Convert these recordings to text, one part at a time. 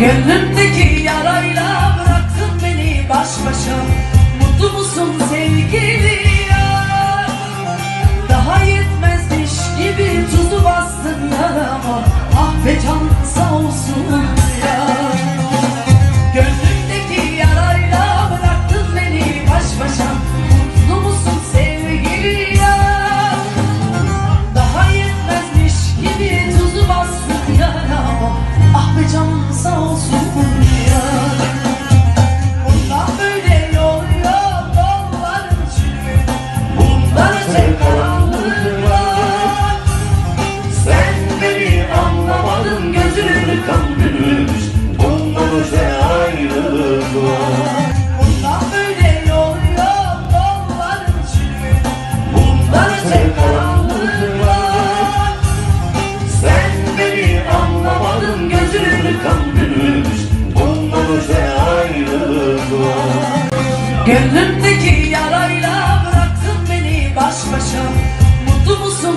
Gönlümdeki yarayla bıraktın beni baş başa Gönlümdeki yarayla bıraktın beni baş başa. Mutlu musun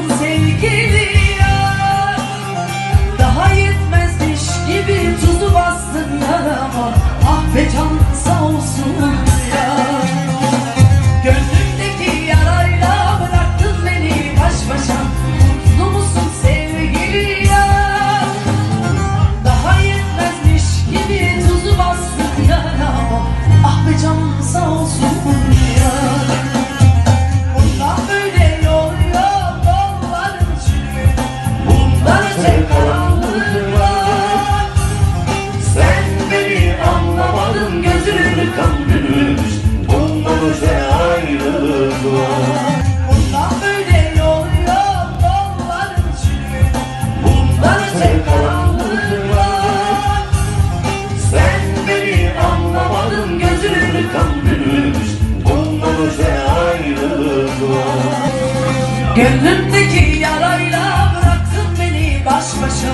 Gönlümdeki yarayla bıraktın beni baş başa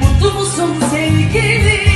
Mutlu musun sevgilim?